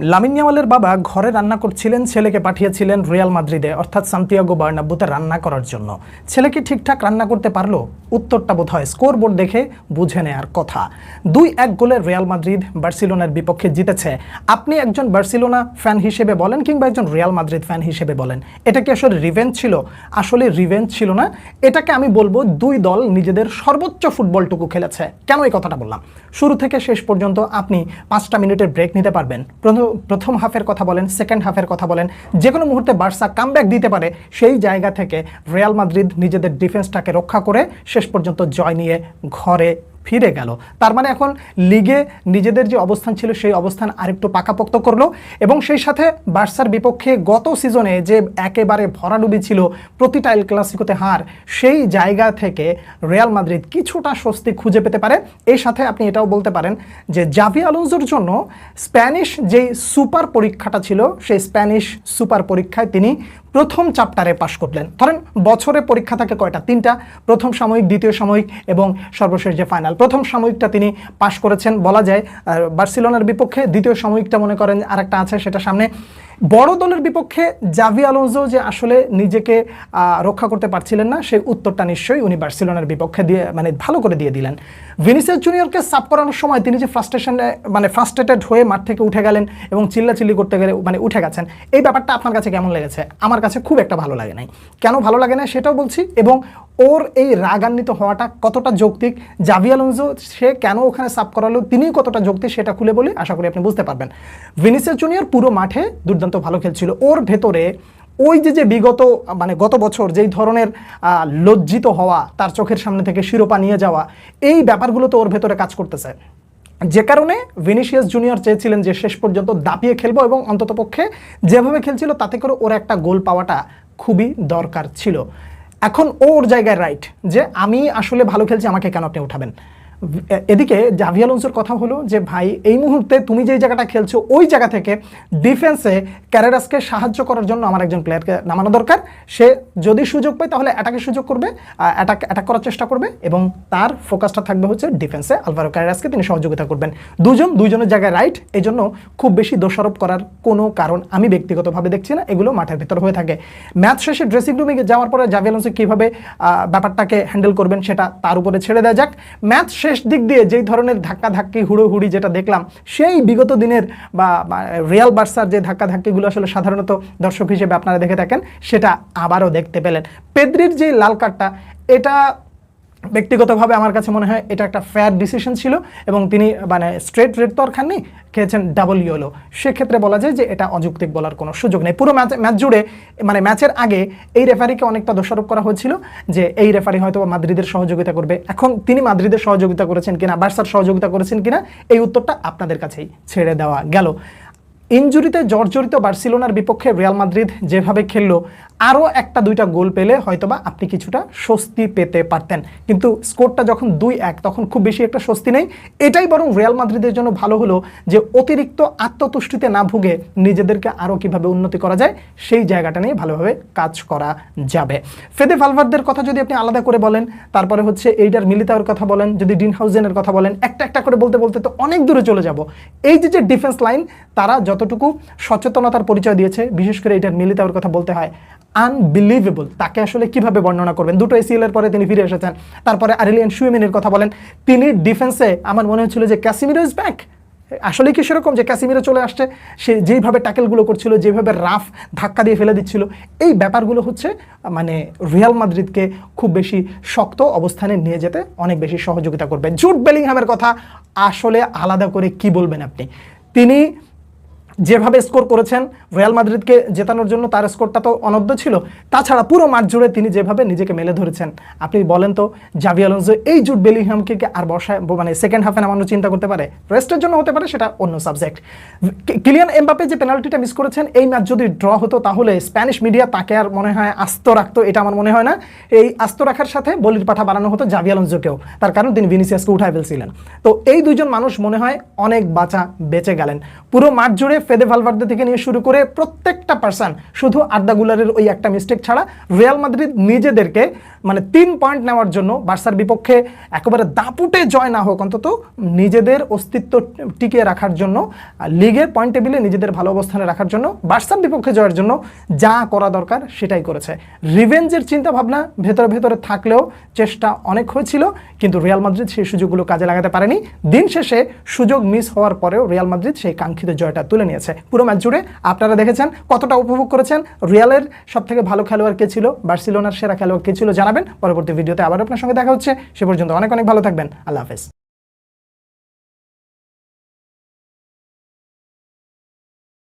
Lamine ইয়ামালের বাবা ঘরে রান্না করছিলেন, ছেলেকে পাঠিয়েছিলেন রিয়াল মাদ্রিদে, অর্থাৎ সান্তিয়াগো বার্নাব্বুতে রান্না করার জন্য। ছেলে কি ঠিকঠাক রান্না করতে পারল? উত্তরটা বোধ হয় স্কোর বোর্ড দেখে বুঝে নেয়ার কথা। দুই এক গোলে রিয়াল মাদ্রিদ বার্সিলোনার বিপক্ষে জিতেছে। আপনি একজন বার্সিলোনা ফ্যান হিসেবে বলেন কিংবা একজন রিয়াল মাদ্রিদ ফ্যান হিসেবে বলেন? এটা কি আসলে রিভেঞ্জ ছিল? আসলে রিভেঞ্জ ছিল না। এটাকে আমি বলব দুই দল নিজেদের সর্বোচ্চ ফুটবলটুকু খেলেছে। কেন এই কথাটা বললাম? শুরু থেকে শেষ পর্যন্ত আপনি পাঁচটা মিনিটের ব্রেক নিতে পারবেন। প্রথম প্রথম হাফের কথা বলেন সেকেন্ড হাফের কথা বলেন যে কোনো মুহূর্তে বার্সা কামব্যাক দিতে পারে, সেই জায়গা থেকে রিয়াল মাদ্রিদ নিজেদের ডিফেন্সটাকে রক্ষা করে শেষ পর্যন্ত জয় নিয়ে ঘরে ফিরে গেল। তার মানে এখন লিগে নিজেদের যে অবস্থান ছিল, সেই অবস্থান আরেকটু পাকাপোক্ত করল এবং সেই সাথে বার্সার বিপক্ষে গত সিজনে যে একেবারে ভরাডুবি ছিল, প্রতিটা এল ক্লাসিকোতে হার, সেই জায়গা থেকে রিয়াল মাদ্রিদ কিছুটা স্বস্তি খুঁজে পেতে পারে। এর সাথে আপনি এটাও বলতে পারেন যে জাভি আলোনজোর জন্য স্প্যানিশ যেই সুপার পরীক্ষাটা ছিল, সেই স্প্যানিশ সুপার পরীক্ষায় তিনি প্রথম চ্যাপ্টারে পাশ করলেন। ধরেন, বছরে পরীক্ষা থাকে কয়টা? তিনটা। প্রথম সাময়িক, দ্বিতীয় সাময়িক এবং সর্বশেষ যে ফাইনাল প্রথম সাময়িকটা তিনি পাশ করেছেন, বলা যায় বার্সিলোনার বিপক্ষে। দ্বিতীয় সাময়িকটা মনে করেন আরেকটা আছে, সেটা সামনে। বড় দলের বিপক্ষে জাভি আলোনজো যে আসলে নিজেকে রক্ষা করতে পারছিলেন না, সেই উত্তরটা নিশ্চয়ই উনি বার্সেলোনার বিপক্ষে দিয়ে মানে ভালো করে দিয়ে দিলেন। ভিনিসিয়াস জুনিয়রকে সাপ করানোর সময় তিনি যে ফ্রাস্ট্রেশনে মানে ফ্রাস্ট্রেটেড হয়ে মাঠ থেকে উঠে গেলেন এবং চিল্লাচিল্লি করতে গেলে মানে উঠে গেছেন, এই ব্যাপারটা আপনার কাছে কেমন লেগেছে? আমার কাছে খুব একটা ভালো লাগে নাই। কেন ভালো লাগে না সেটাও বলছি এবং ওর এই রাগান্বিত হওয়াটা কতটা যৌক্তিক? জাভি আলোনজো সে কেন ওখানে সাপ করালো? তিনি কতটা যৌক্তিক সেটা খুলে বলি, আশা করি আপনি বুঝতে পারবেন। ভিনিসিয়াস জুনিয়র পুরো মাঠে দুর্দান্ত ভালো খেলছিল। ওর ভেতরে ওই যে যে বিগত মানে গত বছর যেই ধরনের লজ্জিত হওয়া, তার চোখের সামনে থেকে শিরোপা নিয়ে যাওয়া, এই ব্যাপারগুলো তো ওর ভেতরে কাজ করতেছে। যে কারণে ভিনিসিয়াস জুনিয়র চেয়েছিলেন যে শেষ পর্যন্ত দাপিয়ে খেলব এবং অন্ততপক্ষে যেভাবে খেলছিল তাতে করে ওর একটা গোল পাওয়াটা খুবই দরকার ছিল। এখন ওর জায়গায় রাইট যে আমি আসলে ভালো খেলছি আমাকে কেন আপনি উঠাবেন? এদিকে জাভি কথা হলো যে, ভাই, এই মুহূর্তে তুমি যেই জায়গাটা খেলছো, ওই জায়গা থেকে ডিফেন্সে ক্যারেরাসকে সাহায্য করার জন্য আমার একজন প্লেয়ারকে নামানো দরকার। সে যদি সুযোগ পায়, তাহলে অ্যাটাকের সুযোগ করবে অ্যাটাক অ্যাটাক করার চেষ্টা করবে এবং তার ফোকাসটা থাকবে হচ্ছে ডিফেন্সে আলভারো ক্যারেরাসকে তিনি সহযোগিতা করবেন। দুজন, দুইজনের জায়গায় রাইট এই জন্য খুব বেশি দোষারোপ করার কোনো কারণ আমি ব্যক্তিগতভাবে দেখছি না, এগুলো মাঠের ভিতর হয়ে থাকে। ম্যাচ শেষে ড্রেসিং রুমে যাওয়ার পরে জাভি কীভাবে ব্যাপারটাকে হ্যান্ডেল করবেন সেটা তার উপরে ছেড়ে দেওয়া যাক। ম্যাচ শেষ দিক দিয়ে যেই ধরনের ধাক্কা ধাক্কি হুড়োহুড়ি যেটা দেখলাম, সেই বিগত দিনের বা রিয়াল বার্সার যে ধাক্কা ধাক্কিগুলো আসলে সাধারণত দর্শক হিসেবে আপনারা দেখে থাকেন, সেটা আবারও দেখতে পেলেন। পেদ্রির যে লাল কার্ডটা, এটা ব্যক্তিগতভাবে আমার কাছে মনে হয় এটা একটা ফেয়ার ডিসিশন ছিল এবং তিনি মানে স্ট্রেট রেড তো আর খাননি, খেয়েছেন ডাবল ইয়েলো সেক্ষেত্রে বলা যায় যে এটা অযৌক্তিক বলার কোনো সুযোগ নেই। পুরো ম্যাচ ম্যাচ জুড়ে মানে ম্যাচের আগে এই রেফারিকে অনেকটা দোষারোপ করা হয়েছিল যে এই রেফারি হয়তো মাদ্রিদের সহযোগিতা করবে। এখন তিনি মাদ্রিদের সহযোগিতা করেছেন কিনা, বার্সার সহযোগিতা করেছেন কিনা, এই উত্তরটা আপনাদের কাছেই ছেড়ে দেওয়া গেল। ইনজুরিতে জর্জরিত বার্সিলোনার বিপক্ষে রিয়াল মাদ্রিদ যেভাবে খেললো আরও একটা দুইটা গোল পেলে হয়তোবা আপনি কিছুটা স্বস্তি পেতে পারতেন। কিন্তু স্কোরটা যখন দুই এক, তখন খুব বেশি একটা স্বস্তি নেই। এটাই বরং রিয়াল মাদ্রিদের জন্য ভালো হলো যে অতিরিক্ত আত্মতুষ্টিতে না ভুগে নিজেদেরকে আরও কীভাবে উন্নতি করা যায়, সেই জায়গাটা নিয়ে ভালোভাবে কাজ করা যাবে। ফেদে ভালভারদের কথা যদি আপনি আলাদা করে বলেন, তারপরে হচ্ছে এইটার মিলিতাওর কথা বলেন, যদি ডিন হাউজেনের কথা বলেন, একটা একটা করে বলতে বলতে তো অনেক দূরে চলে যাব। এই যে যে ডিফেন্স লাইন তারা যতটুকু সচেতনতার পরিচয় দিয়েছে, বিশেষ করে এইটার মিলিতাওর কথা বলতে হয় আনবিলিভেবল তাকে আসলে কীভাবে বর্ণনা করবেন? দুটো এসিএল এর পরে তিনি ফিরে এসেছেন। তারপরে আরিলিয়ান সুইমিনের কথা বলেন। তিনি ডিফেন্সে আমার মনে হচ্ছিল যে ক্যাসিমিরো ইজ ব্যাক আসলে কি সেরকম যে ক্যাসিমিরো চলে আসছে? সে যেইভাবে ট্যাকেলগুলো করছিল, যেভাবে রাফ ধাক্কা দিয়ে ফেলে দিচ্ছিল, এই ব্যাপারগুলো হচ্ছে মানে রিয়াল মাদ্রিদকে খুব বেশি শক্ত অবস্থানে নিয়ে যেতে অনেক বেশি সহযোগিতা করবে। জুট বেলিংহামের কথা আসলে আলাদা করে কি বলবেন আপনি? তিনি যেভাবে স্কোর করেছেন রিয়াল মাদ্রিদকে জেতানোর জন্য তার স্কোরটা তো অনদ্য ছিল। তাছাড়া পুরো মাঠ জুড়ে তিনি যেভাবে নিজেকে মেলে ধরেছেন, আপনি বলেন তো জাভি আলোনসো এই জুট বেলিংহামকে আর বসায় মানে সেকেন্ড হাফে নামানোর চিন্তা করতে পারে? রেস্টের জন্য হতে পারে সেটা অন্য সাবজেক্ট কিলিয়ান এমবাপে যে পেনাল্টিটা মিস করেছেন, এই ম্যাচ যদি ড্র হতো তাহলে স্প্যানিশ মিডিয়া তাকে আর মনে হয় আস্ত রাখতো, এটা আমার মনে হয় না। এই আস্ত রাখার সাথে বলির পাঠা বানানো হতো জাভি আলোনসোকেও তার কারণ তিনি ভিনিসিয়াসকে উঠায় ফেলছিলেন। তো এই দুইজন মানুষ মনে হয় অনেক বাঁচা বেঁচে গেলেন। পুরো মাঠ জুড়ে ফেদে ভালভার্দে থেকে নিয়ে শুরু করে প্রত্যেকটা পার্সন শুধু আর্দা গুলারের ওই একটা মিস্টেক ছাড়া রিয়াল মাদ্রিদ নিজেদেরকে মানে তিন পয়েন্ট নেওয়ার জন্য বার্সার বিপক্ষে একেবারে দাপুটে জয় না হোক অন্তত নিজেদের অস্তিত্ব টিকিয়ে রাখার জন্য লিগের পয়েন্ট টেবিলে নিজেদের ভালো অবস্থানে রাখার জন্য বার্সার বিপক্ষে জয়ের জন্য যা করা দরকার সেটাই করেছে। রিভেঞ্জের চিন্তা ভাবনা ভেতরে ভেতরে থাকলেও চেষ্টা অনেক হয়েছিল, কিন্তু রিয়াল মাদ্রিদ সেই সুযোগগুলো কাজে লাগাতে পারেনি। দিন শেষে সুযোগ মিস হওয়ার পরেও রিয়াল মাদ্রিদ সেই কাঙ্ক্ষিত জয়টা তুলে নিয়েছে। পুরো ম্যাচ জুড়ে আপনারা দেখেছেন কতটা উপভোগ করেছেন। রিয়ালের সব থেকে ভালো খেলোয়াড় কে ছিল? বার্সিলোনার সেরা খেলোয়াড় কে ছিল জানাবেন। পরবর্তী ভিডিওতে আবার আপনার সঙ্গে দেখা হচ্ছে। সে পর্যন্ত অনেক অনেক ভালো থাকবেন। আল্লাহ হাফেজ।